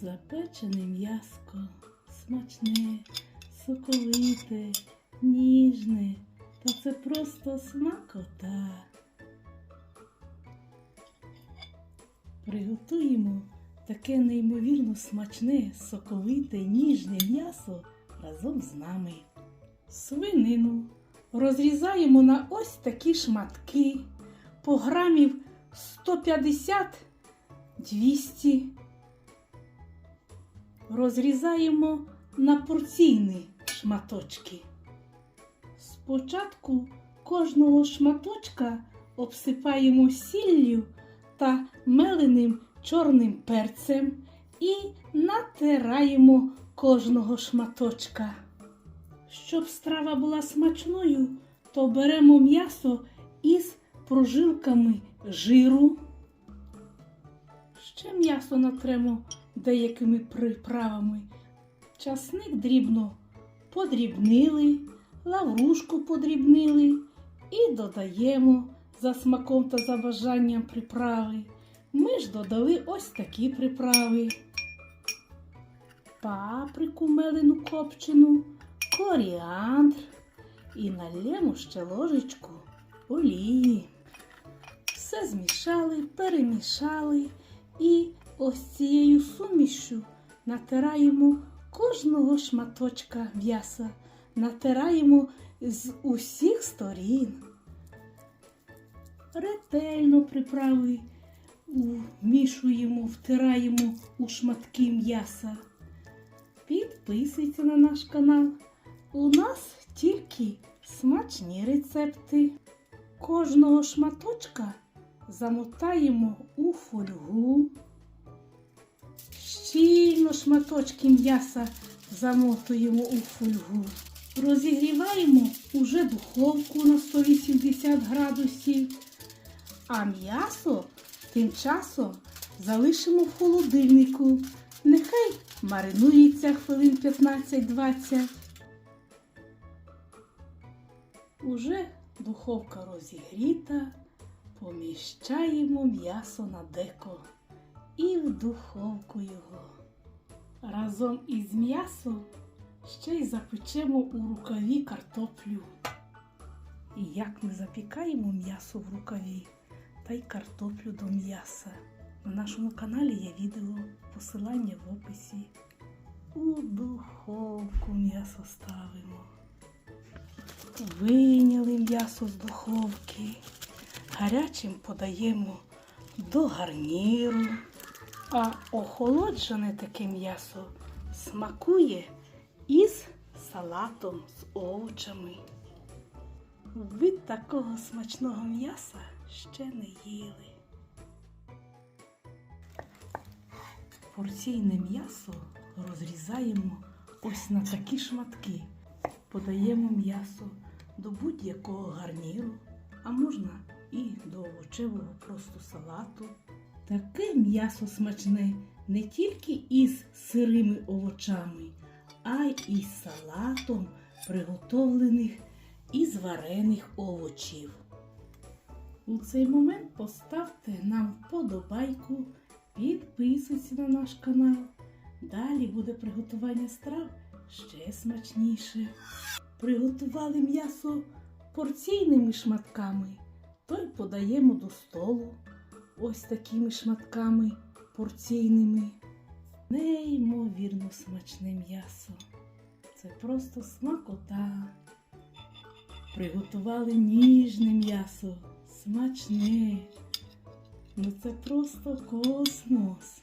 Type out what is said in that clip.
Запечене м'яско, смачне, соковите, ніжне, та це просто смакота. Приготуємо таке неймовірно смачне, соковите, ніжне м'ясо разом з нами. Свинину розрізаємо на ось такі шматки по грамів 150-200. Розрізаємо на порційні шматочки. Спочатку кожного шматочка обсипаємо сіллю та меленим чорним перцем і натираємо кожного шматочка. Щоб страва була смачною, то беремо м'ясо із прожилками жиру. Ще м'ясо натремо деякими приправами. Часник дрібно подрібнили, лаврушку подрібнили і додаємо за смаком та за бажанням приправи. Ми ж додали ось такі приправи. Паприку мелену копчену, коріандр і налємо ще ложечку олії. Все змішали, перемішали і ось цією сумішю натираємо кожного шматочка м'яса, натираємо з усіх сторін. Ретельно приправи вмішуємо, втираємо у шматки м'яса. Підписуйся на наш канал. У нас тільки смачні рецепти. Кожного шматочка замотаємо у фольгу. Щільно шматочки м'яса замотуємо у фольгу. Розігріваємо уже духовку на 180 градусів. А м'ясо тим часом залишимо в холодильнику. Нехай маринується хвилин 15-20. Уже духовка розігріта, поміщаємо м'ясо на деко і в духовку його. Разом із м'ясом ще й запечемо у рукаві картоплю. І як ми запікаємо м'ясо в рукаві та й картоплю до м'яса. На нашому каналі є відео, посилання в описі. У духовку м'ясо ставимо. Вийняли м'ясо з духовки. Гарячим подаємо до гарніру. А охолоджене таке м'ясо смакує із салатом з овочами. Ви такого смачного м'яса ще не їли. Порційне м'ясо розрізаємо ось на такі шматки. Подаємо м'ясо до будь-якого гарніру, а можна і до овочевого просто салату. Таке м'ясо смачне не тільки із сирими овочами, а й із салатом, приготовлених із варених овочів. У цей момент поставте нам вподобайку, підписуйтесь на наш канал. Далі буде приготування страв ще смачніше. Приготували м'ясо порційними шматками, то й подаємо до столу ось такими шматками порційними. Неймовірно смачне м'ясо. Це просто смакота. Приготували ніжне м'ясо, смачне. Ну це просто космос.